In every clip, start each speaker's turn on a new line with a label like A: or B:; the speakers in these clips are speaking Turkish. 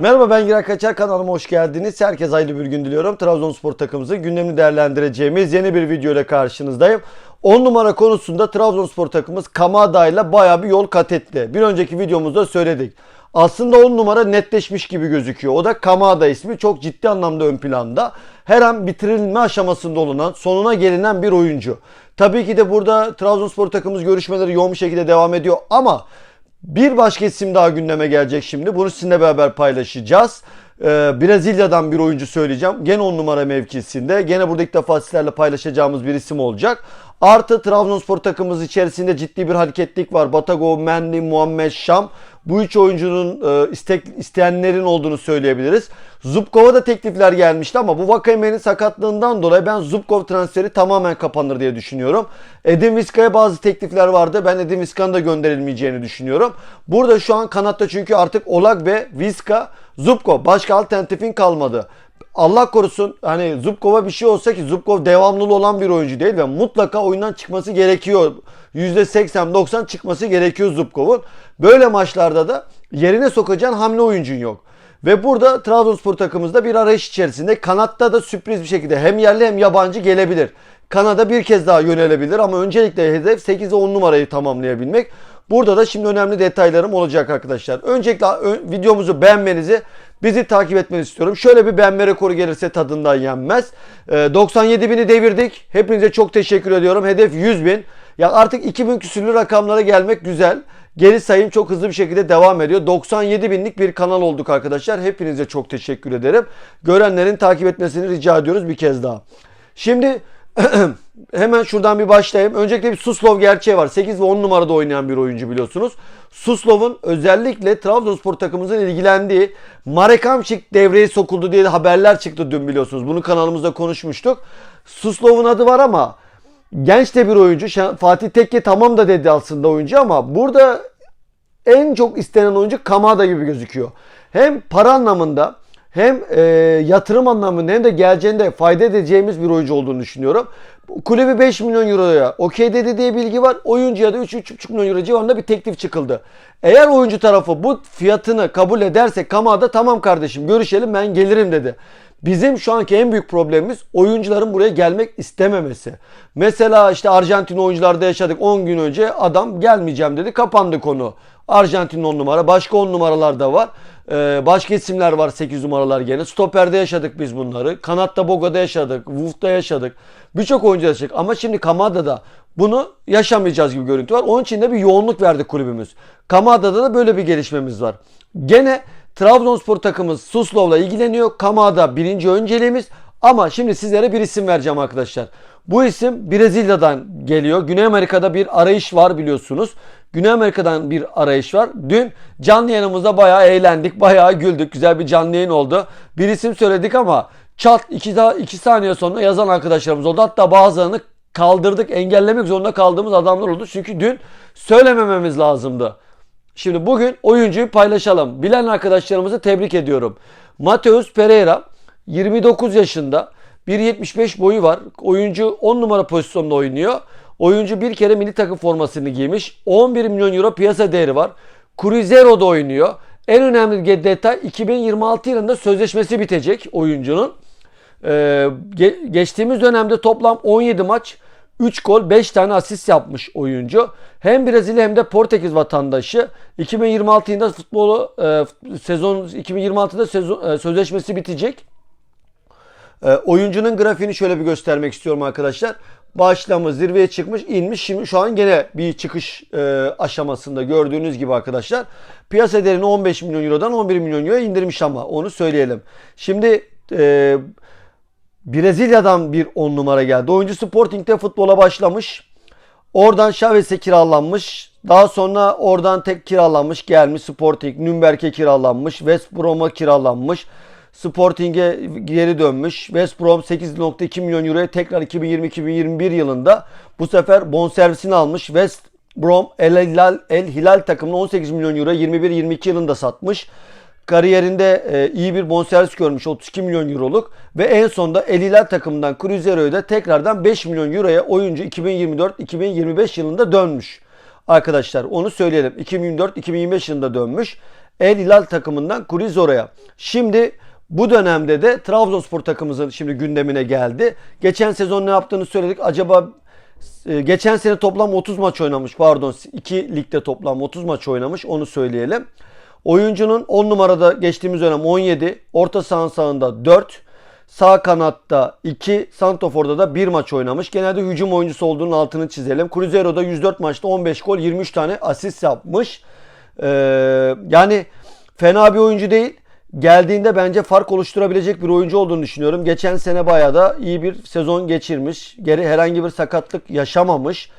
A: Merhaba ben Giray Kaçar kanalıma hoş geldiniz. Herkese hayırlı bir gün diliyorum. Trabzonspor takımımızın gündemini değerlendireceğimiz yeni bir video ile karşınızdayım. 10 numara konusunda Trabzonspor takımımız Kamada ile baya bir yol kat etti. Bir önceki videomuzda söyledik. Aslında 10 numara netleşmiş gibi gözüküyor. O da Kamada ismi çok ciddi anlamda ön planda. Her an bitirilme aşamasında olunan, sonuna gelinen bir oyuncu. Tabii ki de burada Trabzonspor takımımız görüşmeleri yoğun bir şekilde devam ediyor ama bir başka isim daha gündeme gelecek şimdi. Bunu sizinle beraber paylaşacağız. Ee, Brezilya'dan bir oyuncu söyleyeceğim. Gene 10 numara mevkisinde. Gene burada ilk defa sizlerle paylaşacağımız bir isim olacak. Artı Trabzonspor takımımız içerisinde ciddi bir hareketlik var. Batago, Mendy, Muhammed Şam. Bu üç oyuncunun e, istek, isteyenlerin olduğunu söyleyebiliriz. Zubkov'a da teklifler gelmişti ama bu Vakayeme'nin sakatlığından dolayı ben Zubkov transferi tamamen kapanır diye düşünüyorum. Edin Vizca'ya bazı teklifler vardı. Ben Edin Vizca'nın da gönderilmeyeceğini düşünüyorum. Burada şu an kanatta çünkü artık Olag ve Vizca, Zubkov. Başka alternatifin kalmadı. Allah korusun hani Zubkov'a bir şey olsa ki Zubkov devamlılığı olan bir oyuncu değil ve mutlaka oyundan çıkması gerekiyor. %80-90 çıkması gerekiyor Zubkov'un. Böyle maçlarda da yerine sokacağın hamle oyuncun yok. Ve burada Trabzonspor takımımızda bir arayış içerisinde kanatta da sürpriz bir şekilde hem yerli hem yabancı gelebilir. Kanada bir kez daha yönelebilir ama öncelikle hedef 8 ve 10 numarayı tamamlayabilmek. Burada da şimdi önemli detaylarım olacak arkadaşlar. Öncelikle videomuzu beğenmenizi, bizi takip etmenizi istiyorum. Şöyle bir beğenme rekoru gelirse tadından yenmez. Ee, 97 bini devirdik. Hepinize çok teşekkür ediyorum. Hedef 100 bin. Ya artık 2000 küsürlü rakamlara gelmek güzel. Geri sayım çok hızlı bir şekilde devam ediyor. 97 binlik bir kanal olduk arkadaşlar. Hepinize çok teşekkür ederim. Görenlerin takip etmesini rica ediyoruz bir kez daha. Şimdi hemen şuradan bir başlayayım. Öncelikle bir Suslov gerçeği var. 8 ve 10 numarada oynayan bir oyuncu biliyorsunuz. Suslov'un özellikle Trabzonspor takımımızın ilgilendiği Marek devreye sokuldu diye haberler çıktı dün biliyorsunuz. Bunu kanalımızda konuşmuştuk. Suslov'un adı var ama genç de bir oyuncu. Fatih Tekke tamam da dedi aslında oyuncu ama burada en çok istenen oyuncu Kamada gibi gözüküyor. Hem para anlamında hem e, yatırım anlamında hem de geleceğinde fayda edeceğimiz bir oyuncu olduğunu düşünüyorum. Kulübü 5 milyon euroya okey dedi diye bilgi var. Oyuncuya da 3-3,5 milyon euro civarında bir teklif çıkıldı. Eğer oyuncu tarafı bu fiyatını kabul ederse Kamada tamam kardeşim görüşelim ben gelirim dedi. Bizim şu anki en büyük problemimiz oyuncuların buraya gelmek istememesi. Mesela işte Arjantin oyuncularda yaşadık 10 gün önce adam gelmeyeceğim dedi kapandı konu. Arjantin 10 numara başka 10 numaralar da var. Ee, başka isimler var 8 numaralar gene. Stoper'de yaşadık biz bunları. Kanatta Boga'da yaşadık. Wolf'ta yaşadık. Birçok oyuncu yaşadık. Ama şimdi Kamada'da bunu yaşamayacağız gibi görüntü var. Onun için de bir yoğunluk verdi kulübümüz. Kamada'da da böyle bir gelişmemiz var. Gene Trabzonspor takımımız Suslov'la ilgileniyor. Kamada birinci önceliğimiz. Ama şimdi sizlere bir isim vereceğim arkadaşlar. Bu isim Brezilya'dan geliyor. Güney Amerika'da bir arayış var biliyorsunuz. Güney Amerika'dan bir arayış var. Dün canlı yayınımızda bayağı eğlendik, bayağı güldük. Güzel bir canlı yayın oldu. Bir isim söyledik ama çat 2 daha 2 saniye sonra yazan arkadaşlarımız oldu. Hatta bazılarını kaldırdık, engellemek zorunda kaldığımız adamlar oldu. Çünkü dün söylemememiz lazımdı. Şimdi bugün oyuncuyu paylaşalım. Bilen arkadaşlarımızı tebrik ediyorum. Mateus Pereira 29 yaşında. 1.75 boyu var. Oyuncu 10 numara pozisyonda oynuyor. Oyuncu bir kere milli takım formasını giymiş. 11 milyon euro piyasa değeri var. Cruzero'da oynuyor. En önemli detay 2026 yılında sözleşmesi bitecek oyuncunun. Ee, ge- geçtiğimiz dönemde toplam 17 maç 3 gol 5 tane asist yapmış oyuncu. Hem Brezilya hem de Portekiz vatandaşı. 2026 yılında futbolu e, sezon 2026'da sezon, e, sözleşmesi bitecek. E, oyuncunun grafiğini şöyle bir göstermek istiyorum arkadaşlar. Başlamış, zirveye çıkmış, inmiş. Şimdi şu an gene bir çıkış e, aşamasında gördüğünüz gibi arkadaşlar. Piyasa değerini 15 milyon eurodan 11 milyon euroya indirmiş ama onu söyleyelim. Şimdi e, Brezilya'dan bir 10 numara geldi. Oyuncu Sporting'de futbola başlamış. Oradan Chavez'e kiralanmış. Daha sonra oradan tek kiralanmış gelmiş Sporting. Nürnberg'e kiralanmış. West Brom'a kiralanmış. Sporting'e geri dönmüş. West Brom 8.2 milyon euroya tekrar 2020-2021 yılında bu sefer bonservisini almış. West Brom El Hilal, El Hilal takımını 18 milyon euro 21-22 yılında satmış. Kariyerinde e, iyi bir bonservis görmüş 32 milyon euroluk ve en sonunda El Hilal takımından Cruzero'ya da tekrardan 5 milyon euroya oyuncu 2024-2025 yılında dönmüş. Arkadaşlar onu söyleyelim. 2024-2025 yılında dönmüş. El Hilal takımından Kurizora'ya. Şimdi bu dönemde de Trabzonspor takımımızın şimdi gündemine geldi. Geçen sezon ne yaptığını söyledik. Acaba e, geçen sene toplam 30 maç oynamış. Pardon 2 ligde toplam 30 maç oynamış. Onu söyleyelim. Oyuncunun 10 numarada geçtiğimiz dönem 17. Orta sahanın sağında 4. Sağ kanatta 2, Santofor'da da 1 maç oynamış. Genelde hücum oyuncusu olduğunun altını çizelim. Cruzeiro'da 104 maçta 15 gol, 23 tane asist yapmış. Ee, yani fena bir oyuncu değil. Geldiğinde bence fark oluşturabilecek bir oyuncu olduğunu düşünüyorum. Geçen sene bayağı da iyi bir sezon geçirmiş. Geri herhangi bir sakatlık yaşamamış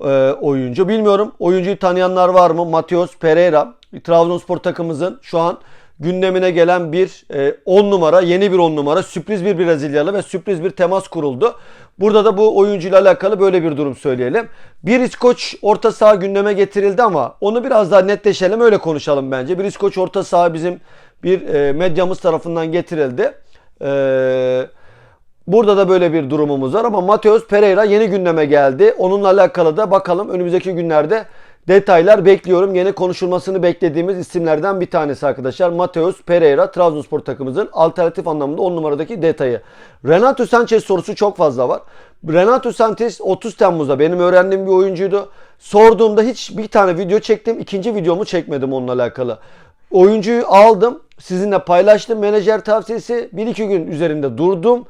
A: e, oyuncu. Bilmiyorum oyuncuyu tanıyanlar var mı? Mateus Pereira. Trabzonspor takımımızın şu an gündemine gelen bir 10 e, numara, yeni bir 10 numara, sürpriz bir Brezilyalı ve sürpriz bir temas kuruldu. Burada da bu oyuncuyla alakalı böyle bir durum söyleyelim. Bir İskoç orta saha gündeme getirildi ama onu biraz daha netleşelim öyle konuşalım bence. Bir İskoç orta saha bizim bir e, medyamız tarafından getirildi. Eee Burada da böyle bir durumumuz var ama Mateus Pereira yeni gündeme geldi. Onunla alakalı da bakalım önümüzdeki günlerde detaylar bekliyorum. Yine konuşulmasını beklediğimiz isimlerden bir tanesi arkadaşlar. Mateus Pereira Trabzonspor takımımızın alternatif anlamında 10 numaradaki detayı. Renato Sanchez sorusu çok fazla var. Renato Sanchez 30 Temmuz'da benim öğrendiğim bir oyuncuydu. Sorduğumda hiç bir tane video çektim. ikinci videomu çekmedim onunla alakalı. Oyuncuyu aldım. Sizinle paylaştım. Menajer tavsiyesi 1-2 gün üzerinde durdum.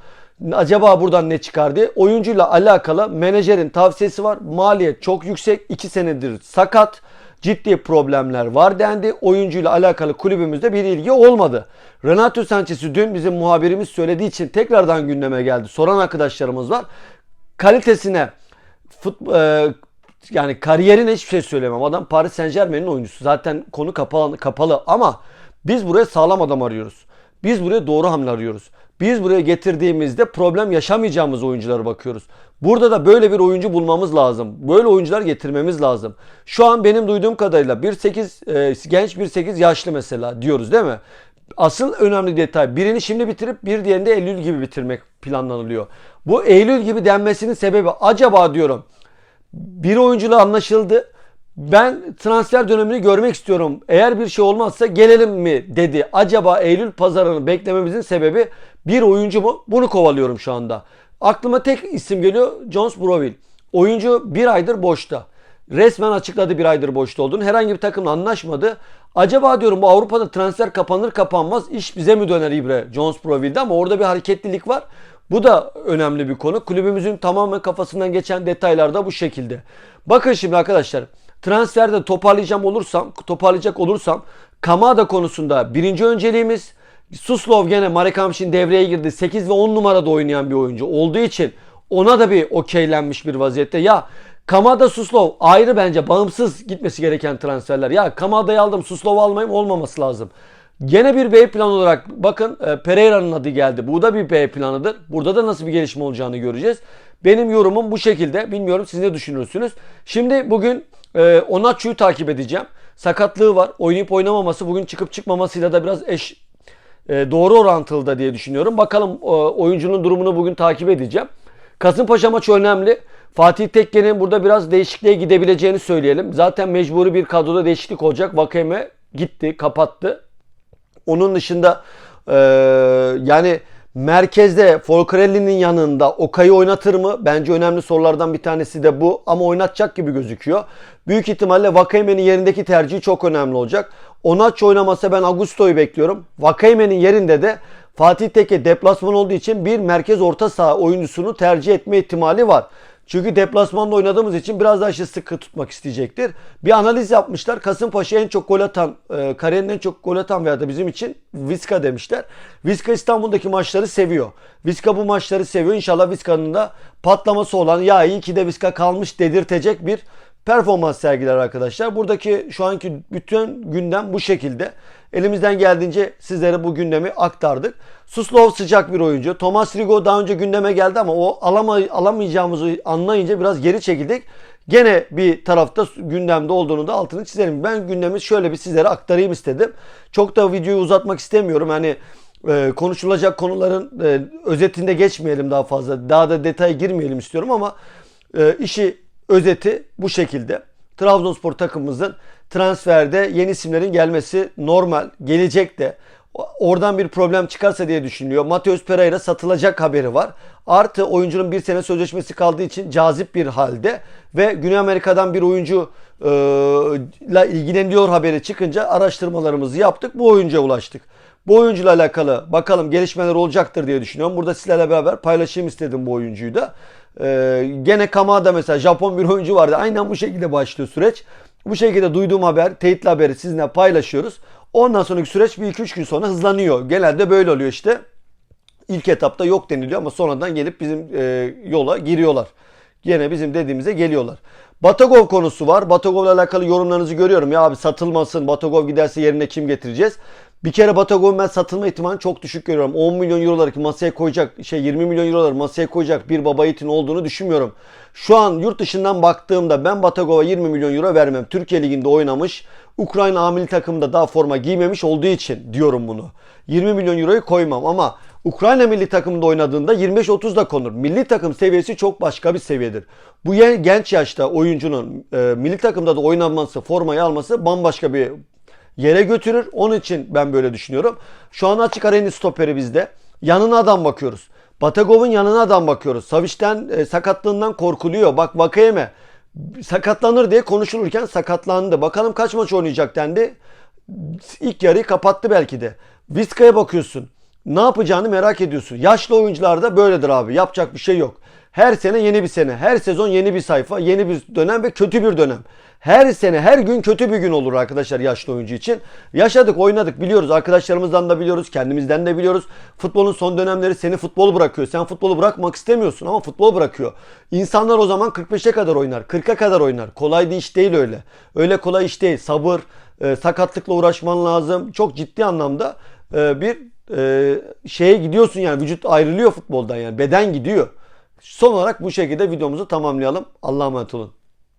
A: Acaba buradan ne çıkar diye. Oyuncuyla alakalı menajerin tavsiyesi var. Maliyet çok yüksek. 2 senedir sakat. Ciddi problemler var dendi. Oyuncuyla alakalı kulübümüzde bir ilgi olmadı. Renato Sanchez'i dün bizim muhabirimiz söylediği için tekrardan gündeme geldi. Soran arkadaşlarımız var. Kalitesine fut, e, yani kariyerine hiçbir şey söylemem. Adam Paris Saint Germain'in oyuncusu. Zaten konu kapalı, kapalı ama biz buraya sağlam adam arıyoruz. Biz buraya doğru hamle arıyoruz. Biz buraya getirdiğimizde problem yaşamayacağımız oyunculara bakıyoruz. Burada da böyle bir oyuncu bulmamız lazım. Böyle oyuncular getirmemiz lazım. Şu an benim duyduğum kadarıyla 1.8 e, genç 1.8 yaşlı mesela diyoruz değil mi? Asıl önemli detay birini şimdi bitirip bir diğerini de Eylül gibi bitirmek planlanılıyor. Bu Eylül gibi denmesinin sebebi acaba diyorum bir oyuncuyla anlaşıldı ben transfer dönemini görmek istiyorum. Eğer bir şey olmazsa gelelim mi dedi. Acaba Eylül pazarını beklememizin sebebi bir oyuncu mu? Bunu kovalıyorum şu anda. Aklıma tek isim geliyor. Jones Broville. Oyuncu bir aydır boşta. Resmen açıkladı bir aydır boşta olduğunu. Herhangi bir takımla anlaşmadı. Acaba diyorum bu Avrupa'da transfer kapanır kapanmaz iş bize mi döner İbre Jones Broville'de ama orada bir hareketlilik var. Bu da önemli bir konu. Kulübümüzün tamamen kafasından geçen detaylar da bu şekilde. Bakın şimdi arkadaşlar. Transferde toparlayacağım olursam, toparlayacak olursam Kamada konusunda birinci önceliğimiz Suslov gene Marek Hamşin devreye girdi. 8 ve 10 numarada oynayan bir oyuncu olduğu için ona da bir okeylenmiş bir vaziyette. Ya Kamada Suslov ayrı bence bağımsız gitmesi gereken transferler. Ya Kamada'yı aldım Suslov'u almayayım olmaması lazım. Gene bir B plan olarak bakın e, Pereira'nın adı geldi. Bu da bir B planıdır. Burada da nasıl bir gelişme olacağını göreceğiz. Benim yorumum bu şekilde. Bilmiyorum siz ne düşünürsünüz. Şimdi bugün e, Onaçu'yu takip edeceğim. Sakatlığı var. Oynayıp oynamaması bugün çıkıp çıkmamasıyla da biraz eş e, doğru orantılı da diye düşünüyorum. Bakalım e, oyuncunun durumunu bugün takip edeceğim. Kasımpaşa maçı önemli. Fatih Tekke'nin burada biraz değişikliğe gidebileceğini söyleyelim. Zaten mecburi bir kadroda değişiklik olacak. Vakeme gitti, kapattı. Onun dışında e, yani merkezde Folcarelli'nin yanında Okay'ı oynatır mı? Bence önemli sorulardan bir tanesi de bu. Ama oynatacak gibi gözüküyor. Büyük ihtimalle Vakayeme'nin yerindeki tercihi çok önemli olacak. Onaç oynamasa ben Augusto'yu bekliyorum. Vakayeme'nin yerinde de Fatih Tekke deplasman olduğu için bir merkez orta saha oyuncusunu tercih etme ihtimali var. Çünkü deplasmanda oynadığımız için biraz daha işi sıkı tutmak isteyecektir. Bir analiz yapmışlar. Kasımpaşa en çok gol atan, e, kariyerin en çok gol atan veya da bizim için Viska demişler. Viska İstanbul'daki maçları seviyor. Viska bu maçları seviyor. İnşallah Viska'nın da patlaması olan ya iyi ki de Viska kalmış dedirtecek bir performans sergiler arkadaşlar. Buradaki şu anki bütün gündem bu şekilde. Elimizden geldiğince sizlere bu gündemi aktardık. Suslov sıcak bir oyuncu. Thomas Rigo daha önce gündeme geldi ama o alama, alamayacağımızı anlayınca biraz geri çekildik. Gene bir tarafta gündemde olduğunu da altını çizelim. Ben gündemi şöyle bir sizlere aktarayım istedim. Çok da videoyu uzatmak istemiyorum. Hani e, konuşulacak konuların e, özetinde geçmeyelim daha fazla. Daha da detaya girmeyelim istiyorum ama e, işi özeti bu şekilde. Trabzonspor takımımızın transferde yeni isimlerin gelmesi normal. Gelecek de. Oradan bir problem çıkarsa diye düşünüyor. Mateus Pereira satılacak haberi var. Artı oyuncunun bir sene sözleşmesi kaldığı için cazip bir halde. Ve Güney Amerika'dan bir oyuncu e, ile ilgileniyor haberi çıkınca araştırmalarımızı yaptık. Bu oyuncuya ulaştık. Bu oyuncuyla alakalı bakalım gelişmeler olacaktır diye düşünüyorum. Burada sizlerle beraber paylaşayım istedim bu oyuncuyu da. Ee, gene Kamada mesela Japon bir oyuncu vardı. Aynen bu şekilde başlıyor süreç. Bu şekilde duyduğum haber, teyitli haberi sizinle paylaşıyoruz. Ondan sonraki süreç bir iki üç gün sonra hızlanıyor. Genelde böyle oluyor işte. İlk etapta yok deniliyor ama sonradan gelip bizim e, yola giriyorlar. Gene bizim dediğimize geliyorlar. Batagov konusu var. Batagov'la alakalı yorumlarınızı görüyorum. Ya abi satılmasın. Batagov giderse yerine kim getireceğiz? Bir kere Batagov'un ben satılma ihtimalini çok düşük görüyorum. 10 milyon euroları masaya koyacak, şey 20 milyon euroları masaya koyacak bir baba yiğitin olduğunu düşünmüyorum. Şu an yurt dışından baktığımda ben Batagov'a 20 milyon euro vermem. Türkiye Ligi'nde oynamış. Ukrayna amili takımında daha forma giymemiş olduğu için diyorum bunu. 20 milyon euroyu koymam ama Ukrayna milli takımında oynadığında 25-30 da konur. Milli takım seviyesi çok başka bir seviyedir. Bu genç yaşta oyuncunun e, milli takımda da oynanması, formayı alması bambaşka bir yere götürür. Onun için ben böyle düşünüyorum. Şu an açık arayın stoperi bizde. Yanına adam bakıyoruz. Batagov'un yanına adam bakıyoruz. Savic'ten e, sakatlığından korkuluyor. Bak Vakayeme sakatlanır diye konuşulurken sakatlandı. Bakalım kaç maç oynayacak dendi. İlk yarıyı kapattı belki de. Vizca'ya bakıyorsun. Ne yapacağını merak ediyorsun. Yaşlı oyuncularda böyledir abi. Yapacak bir şey yok. Her sene yeni bir sene. Her sezon yeni bir sayfa, yeni bir dönem ve kötü bir dönem. Her sene, her gün kötü bir gün olur arkadaşlar yaşlı oyuncu için. Yaşadık, oynadık, biliyoruz. Arkadaşlarımızdan da biliyoruz, kendimizden de biliyoruz. Futbolun son dönemleri seni futbol bırakıyor. Sen futbolu bırakmak istemiyorsun ama futbol bırakıyor. İnsanlar o zaman 45'e kadar oynar, 40'a kadar oynar. Kolay bir iş değil öyle. Öyle kolay iş değil. Sabır, e, sakatlıkla uğraşman lazım. Çok ciddi anlamda e, bir e, şeye gidiyorsun yani vücut ayrılıyor futboldan yani beden gidiyor. Son olarak bu şekilde videomuzu tamamlayalım. Allah'a emanet olun.